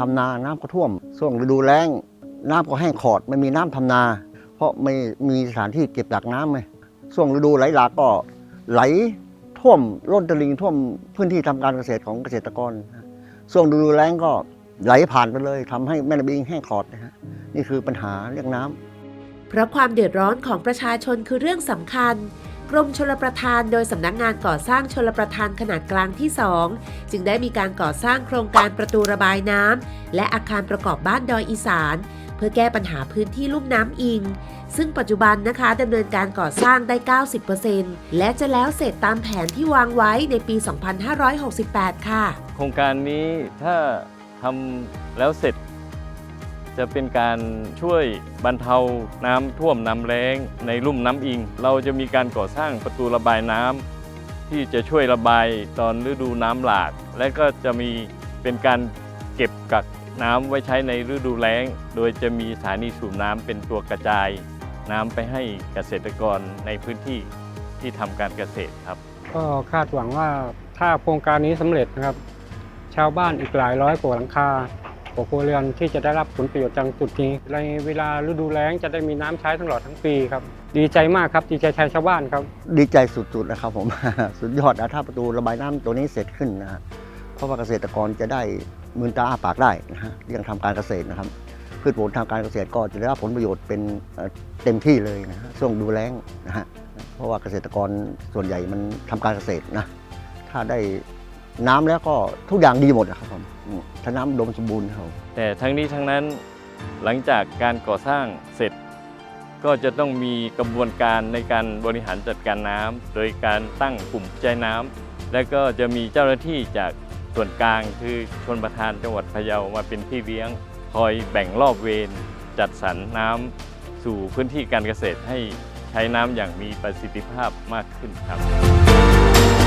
ทำนาน้ำก็ท่วม ช่วงฤดูแล้ง น้ำก็แห้งขอดไม่มีน้ำทำนา เพราะไม่มีสถานที่เก็บกักน้ำไงช่วงฤดูไหลหลากก็ไหลท่วมล้นตลิ่งท่วมพื้นที่ทำการเกษตรของเกษตรกรช่วงฤดูแล้งก็ไหลผ่านไปเลยทำให้แม่น้ำบิงแห้งขอดนะฮะนี่คือปัญหาเรื่องน้ำเพราะความเดือดร้อนของประชาชนคือเรื่องสำคัญ กรมชลประทานโดยสำนักงานก่อสร้างชลประทานขนาดกลางที่ 2 จึงได้มีการก่อสร้างโครงการประตูระบายน้ำและอาคารประกอบบ้านดอยอีสาน เพื่อแก้ปัญหาพื้นที่ลุ่มน้ำอิง ซึ่งปัจจุบันนะคะดำเนินการก่อสร้างได้ 90%และจะแล้วเสร็จตามแผนที่วางไว้ในปี 2568 ค่ะ โครงการนี้ถ้าทำแล้วเสร็จ จะเป็นการช่วยบรรเทาน้ำท่วมน้ำแล้งในลุ่มน้ำอิง เราจะมีการก่อสร้างประตูระบายน้ำที่จะช่วยระบายตอนฤดูน้ำหลาก และก็จะมีเป็นการเก็บกักน้ำไว้ใช้ในฤดูแล้ง โดยจะมีสถานีสูบน้ำเป็นตัวกระจาย น้ำไปให้เกษตรกรในพื้นที่ที่ทำการเกษตรครับ ก็คาดหวังว่าถ้าโครงการนี้สำเร็จนะครับ ชาวบ้านอีกหลายร้อยกว่าหลังคา วครัวเรือนที่จะได้รับผลประโยชน์จากจุดนี้ในเวลาฤดูแล้งจะได้มีน้ำใช้ตลอดทั้งปีครับ ดีใจมากครับดีใจแทนชาวบ้านครับ ดีใจสุดๆนะครับผม สุดยอดนะถ้าประตูระบายน้ำตัวนี้เสร็จขึ้นนะเพราะว่าเกษตรกรจะได้มืนตาอ้าปากได้นะฮะเรื่องทำการเกษตรนะครับพืชผลทางการเกษตรก็จะได้รับผลประโยชน์เป็นเอ่อเต็มที่เลยนะฮะช่วงดูแล้งนะฮะเพราะว่าเกษตรกรส่วนใหญ่มันทำการเกษตรนะถ้าได้ น้ำแล้วก็ทุกอย่างดีหมดครับผมถ้าน้ำอุดมสมบูรณ์ครับแต่ทั้งนี้ทั้งนั้นหลังจากการก่อสร้างเสร็จ ก็จะต้องมีกระบวนการในการบริหารจัดการน้ำโดยการตั้งกลุ่มใจน้ำและก็จะมีเจ้าหน้าที่จากส่วนกลางคือชนประทานจังหวัดพะเยามาเป็นพี่เลี้ยง คอยแบ่งรอบเวรจัดสรรน้ำสู่พื้นที่การเกษตรให้ใช้น้ำอย่างมีประสิทธิภาพมากขึ้นครับ